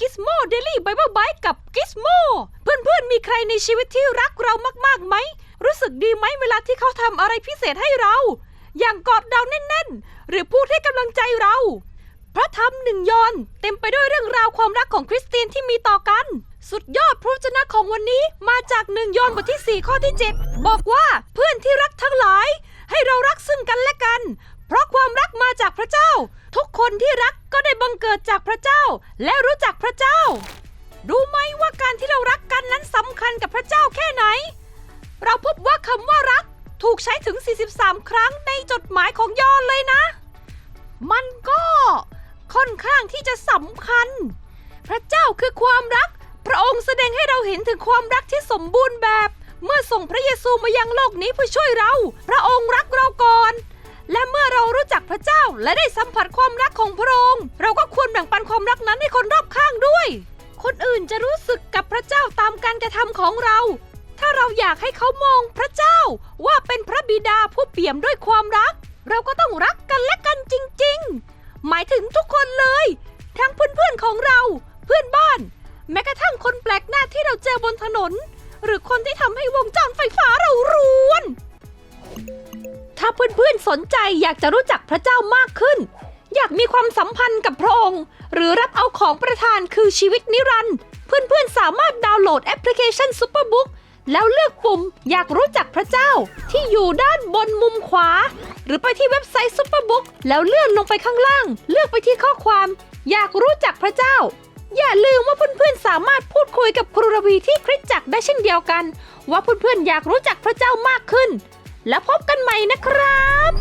กิสโมเดลี่ไบเบิลไบกับกิสโมเพื่อนๆ มีใครในชีวิตที่รักเรามากๆไหม รู้สึกดีไหมเวลาที่เขาทำอะไรพิเศษให้เรา อย่างกอดเราแน่นๆ หรือพูดให้กำลังใจเรา พระธรรมหนึ่งยอนเต็มไปด้วยเรื่องราวความรักของคริสเตียนที่มีต่อกัน สุดยอดพระวจนะของวันนี้มาจากหนึ่งยอนบทที่ 4 ข้อที่ 7 บอกว่าเพื่อนที่รักทั้ง เจ้า ทุกคนที่รักก็ได้บังเกิดจากพระเจ้า และรู้จักพระเจ้า รู้ไหมว่าการที่เรารักกันนั้นสำคัญกับพระเจ้าแค่ไหน เราพบว่าคำว่ารักถูกใช้ถึง 43 ครั้งในจดหมายของยอห์นเลยนะ มันก็ค่อนข้างที่จะสำคัญ พระเจ้าคือความรัก พระองค์แสดงให้เราเห็นถึงความรักที่สมบูรณ์แบบ เมื่อส่งพระเยซูมายังโลกนี้เพื่อช่วยเรา พระองค์รักเราก่อน สัมผัสความรักของพระองค์ เราก็ควรแบ่งปันความรักนั้นให้คนรอบข้างด้วย คนอื่นจะรู้สึกกับพระเจ้าตามการกระทำของเรา ถ้าเราอยากให้เขามองพระเจ้าว่าเป็นพระบิดาผู้เปี่ยมด้วยความรัก เราก็ต้องรักกันและกันจริง ๆ หมายถึงทุกคนเลย ทั้งเพื่อนๆของเรา เพื่อนบ้าน แม้กระทั่งคนแปลกหน้าที่เราเจอบนถนน หรือคนที่ทำให้วงจรไฟฟ้าเรา สนใจอยากจะรู้จักพระเจ้ามากขึ้น อยากมีความสัมพันธ์กับพระองค์ หรือรับเอาของประทานคือชีวิตนิรันดร์เพื่อนๆสามารถดาวน์โหลดแอปพลิเคชัน Superbook แล้วเลือกปุ่มอยากรู้จักพระเจ้าที่อยู่ด้านบนมุมขวา หรือไปที่เว็บไซต์ Superbook แล้วเลื่อนลงไปข้างล่าง เลือกไปที่ข้อความ อยากรู้จักพระเจ้า อย่าลืมว่าเพื่อนๆสามารถพูดคุยกับครูระวีที่คริสตจักรได้เช่นเดียวกัน ว่าเพื่อนๆอยากรู้จักพระเจ้ามากขึ้น แล้วพบกันใหม่นะครับ